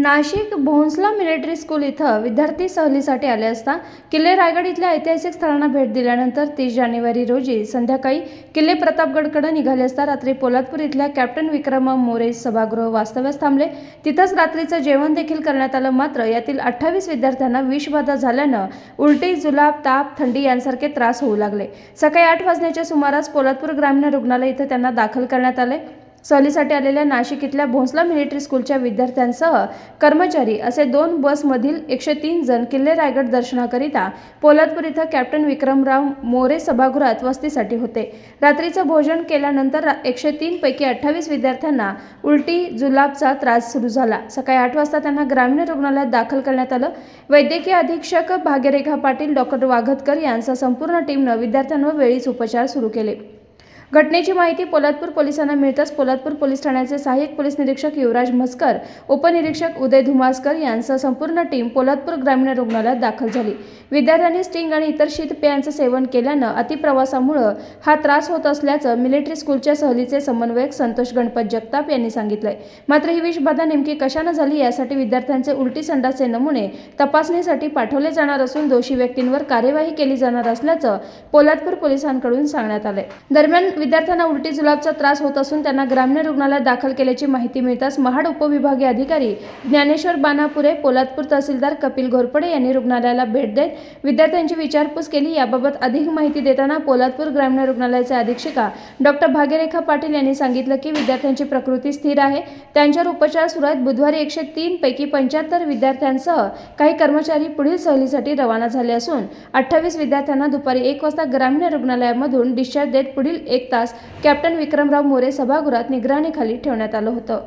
Nashik Bhonsala military school इथं विद्यार्थी सहलीसाठी आले असता किल्ले रायगड इथल्या ऐतिहासिक स्थळांना भेट दिल्यानंतर तीस जानेवारी रोजी संध्याकाळी किल्ले प्रतापगडकडे निघाले असता रात्री पोलादपूर इथल्या कॅप्टन विक्रम मोरे सभागृह वास्तव्यास थांबले. तिथंच रात्रीचं जेवण देखील करण्यात आलं मात्र यातील अठ्ठावीस विद्यार्थ्यांना विषबाधा झाल्यानं उलटी जुलाब ताप थंडी यांसारखे त्रास होऊ लागले. सकाळी आठ वाजण्याच्या सुमारास पोलादपूर ग्रामीण रुग्णालय इथं त्यांना दाखल करण्यात आले. सहलीसाठी आलेल्या नाशिक इथल्या भोसला मिलिटरी स्कूलच्या विद्यार्थ्यांसह कर्मचारी असे दोन बसमधील एकशे तीन जण किल्ले रायगड दर्शनाकरिता पोलादपूर इथं कॅप्टन विक्रमराव मोरे सभागृहात वस्तीसाठी होते. रात्रीचं भोजन केल्यानंतर एकशे तीन पैकी अठ्ठावीस विद्यार्थ्यांना उलटी जुलाबचा त्रास सुरू झाला. सकाळी आठ वाजता त्यांना ग्रामीण रुग्णालयात दाखल करण्यात आलं. वैद्यकीय अधीक्षक भाग्यरेखा पाटील डॉक्टर वाघतकर यांचा संपूर्ण टीमनं विद्यार्थ्यांवर वेळीच उपचार सुरू केले. घटनेची माहिती पोलादपूर पोलिसांना मिळताच पोलादपूर पोलीस ठाण्याचे सहाय्यक पोलीस निरीक्षक युवराज म्हस्कर उपनिरीक्षक उदय धुमासकर यांसह संपूर्ण टीम पोलादपूर ग्रामीण रुग्णालयात दाखल झाली. विद्यार्थ्यांनी स्टिंग आणि इतर शीतपेयांचं सेवन केल्यानं अतिप्रवासामुळं हा त्रास होत असल्याचं मिलिटरी स्कूलच्या सहलीचे समन्वयक संतोष गणपत जगताप यांनी सांगितलंय. मात्र ही विषबाधा नेमकी कशानं झाली यासाठी विद्यार्थ्यांचे उलटी संडाचे नमुने तपासणीसाठी पाठवले जाणार असून दोषी व्यक्तींवर कार्यवाही केली जाणार असल्याचं पोलादपूर पोलिसांकडून सांगण्यात आलंय. दरम्यान विद्यार्थ्यांना उलटी जुलाबचा त्रास होत असून त्यांना ग्रामीण रुग्णालयात दाखल केल्याची माहिती मिळताच महाड उपविभागीय अधिकारी ज्ञानेश्वर बानापुरे पोलादपूर तहसीलदार कपिल घोरपडे यांनी रुग्णालयाला भेट देत विद्यार्थ्यांची विचारपूस केली. याबाबत अधिक माहिती देताना पोलादपूर ग्रामीण रुग्णालयाचे अधीक्षिका डॉक्टर भाग्यरेखा पाटील यांनी सांगितलं की विद्यार्थ्यांची प्रकृती स्थिर आहे. त्यांच्यावर उपचार सुरू आहेत. बुधवारी एकशे तीन पैकी पंच्याहत्तर विद्यार्थ्यांसह काही कर्मचारी पुढील सहलीसाठी रवाना झाले असून अठ्ठावीस विद्यार्थ्यांना दुपारी एक वाजता ग्रामीण रुग्णालयामधून डिस्चार्ज देत पुढील एक एक तास कॅप्टन विक्रमराव मोरे सभागृहात निगराणीखाली ठेवण्यात आलं होतं.